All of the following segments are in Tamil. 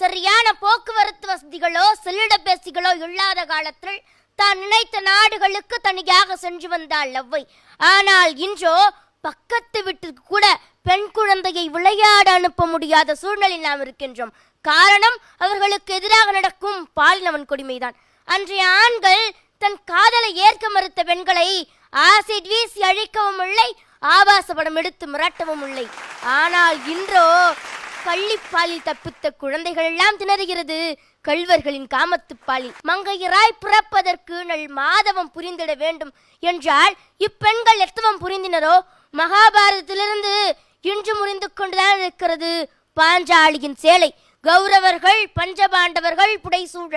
சரியான போக்குவரத்து வசதிகளோ செல்லிடப்பேசிகளோ இல்லாத காலத்தில் தான் நினைத்த நாடுகளுக்கு தனியாக சென்று வந்தாள் லவ்வை. ஆனால் இன்றோ பக்கத்து வீட்டுக்கு கூட பெண் குழந்தையை விளையாட அனுப்ப முடியாத சூழ்நிலையில் நாம் இருக்கின்றோம். காரணம் அவர்களுக்கு எதிராக நடக்கும் பாலினவன் கொடுமைதான் அன்றைய ஆண்கள் தன் காதலை ஏற்க மறுத்த பெண்களை ஆசிட் வீசி அழிக்கவும் இல்லை ஆபாச படம் எடுத்து மிரட்டவும் இல்லை. ஆனால் இன்றோ கள்ளிப்பாலில் தப்பித்த குழந்தைகள் எல்லாம் திணறுகிறது. கள்வர்களின் காமத்துப்பாலில் மங்கையராய் பிறப்பதற்கு நல் மாதவம் புரிந்திட வேண்டும். என்றால் இப்பெண்கள் எத்தவம் புரிந்தினரோ? மகாபாரதத்திலிருந்து இன்று முறிந்து கொண்டுதான் இருக்கிறது பாஞ்சாலியின் சேலை. கௌரவர்கள் பஞ்சபாண்டவர்கள் புடைசூழ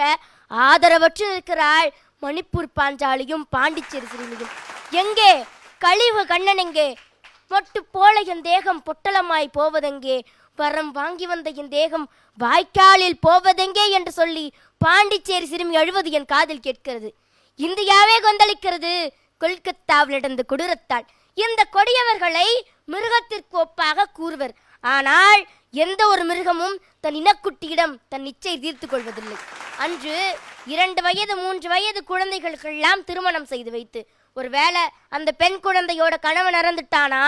ஆதரவற்று இருக்கிறாள் மணிப்பூர் பாஞ்சாலியும் பாண்டிச்சேரி சிறுமியும். எங்கே? கழிவு கண்ணன் எங்கே? மொட்டு போல என் தேகம் பொட்டலமாய் போவதெங்கே? வரம் வாங்கி வந்த என் தேகம் வாய்க்காலில் போவதெங்கே என்று சொல்லி பாண்டிச்சேரி சிறுமி அழுவது என் காதில் கேட்கிறது. இந்தியாவே கொந்தளிக்கிறது. கொல்கத்தாவில் நடந்த கொடூரத்தால். இந்த கொடியவர்களை மிருகத்திற்கு ஒப்பாக கூறுவர். ஆனால் எந்த ஒரு மிருகமும் தன் இனக்குட்டியிடம் தன் நிச்சை தீர்த்து கொள்வதில்லை. அன்று இரண்டு வயது மூன்று வயது குழந்தைகளுக்கெல்லாம் திருமணம் செய்து வைத்து ஒருவேளை அந்த பெண் குழந்தையோட கணவன் இறந்துட்டானா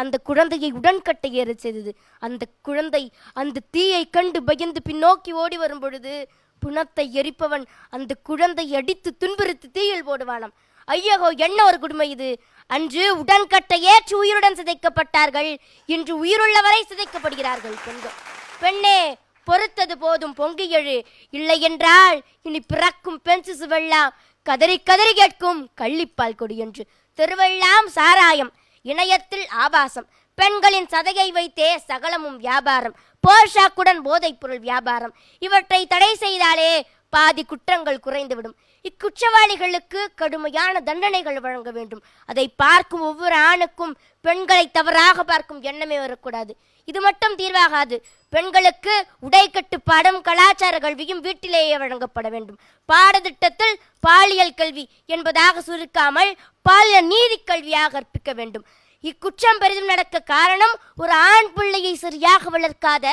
அந்த குழந்தையை உடன்கட்டை ஏற செய்தது. அந்த குழந்தை அந்த தீயை கண்டு பயந்து பின்னோக்கி ஓடி வரும் பொழுது புணத்தை எரிப்பவன் அந்த குழந்தை அடித்து துன்புறுத்தி தீயில் போடுவானாம். ஐயகோ என்ன ஒரு குடும்பம் இது? அன்று உடன்கட்டை ஏற்று உயிருடன் சிதைக்கப்பட்டார்கள் இன்று உயிருள்ளவரை சிதைக்கப்படுகிறார்கள் பெண்கள். பெண்ணே பொறுத்தது போதும் பொங்கி எழு. இல்லை என்றால் இனி பிறக்கும் பெண் சிசுவெல்லாம் கதறி கதறி கேட்கும் கள்ளிப்பால் கொடி என்று. தெருவெல்லாம் சாராயம் இணையத்தில் ஆபாசம். பெண்களின் சதையை வைத்தே சகலமும் வியாபாரம். போஷாக்குடன் போதைப் பொருள் வியாபாரம். இவற்றை தடை செய்தாலே பாதி குற்றங்கள் குறைந்துவிடும். இக்குற்றவாளிகளுக்கு கடுமையான தண்டனைகள் வழங்க வேண்டும். அதை பார்க்கும் ஒவ்வொரு ஆணுக்கும் பெண்களை தவறாக பார்க்கும் எண்ணமே வரக்கூடாது. இது மட்டும் தீர்வாகாது. பெண்களுக்கு உடை கட்டுப்பாடும் கலாச்சார கல்வியும் வீட்டிலேயே வழங்கப்பட வேண்டும். பாடத்திட்டத்தில் பாலியல் கல்வி என்பதாக சுருக்காமல் பாலியல் நீதி கல்வியாக கற்பிக்க வேண்டும். இக்குற்றம் பெரிதும் நடக்க காரணம் ஒரு ஆண் பிள்ளையை சரியாக வளர்க்காத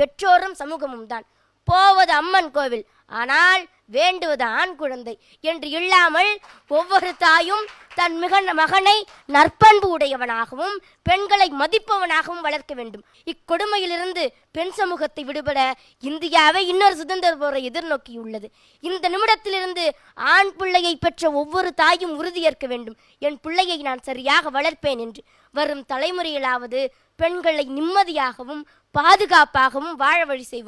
பெற்றோரும் சமூகமும் தான். போவது அம்மன் கோவில். ஆனால் வேண்டுவது ஆண் குழந்தை என்று இல்லாமல் ஒவ்வொரு தாயும் தன் மிக மகனை நற்பண்பு உடையவனாகவும் பெண்களை மதிப்பவனாகவும் வளர்க்க வேண்டும். இக்கொடுமையிலிருந்து பெண் சமூகத்தை விடுபட இந்தியாவை இன்னொரு சுதந்திர போரை எதிர்நோக்கியுள்ளது. இந்த நிமிடத்திலிருந்து ஆண் பிள்ளையை பெற்ற ஒவ்வொரு தாயும் உறுதியேற்க வேண்டும். என் பிள்ளையை நான் சரியாக வளர்ப்பேன் என்று. வரும் தலைமுறையிலாவது பெண்களை நிம்மதியாகவும் பாதுகாப்பாகவும் வாழ வழி செய்வோம்.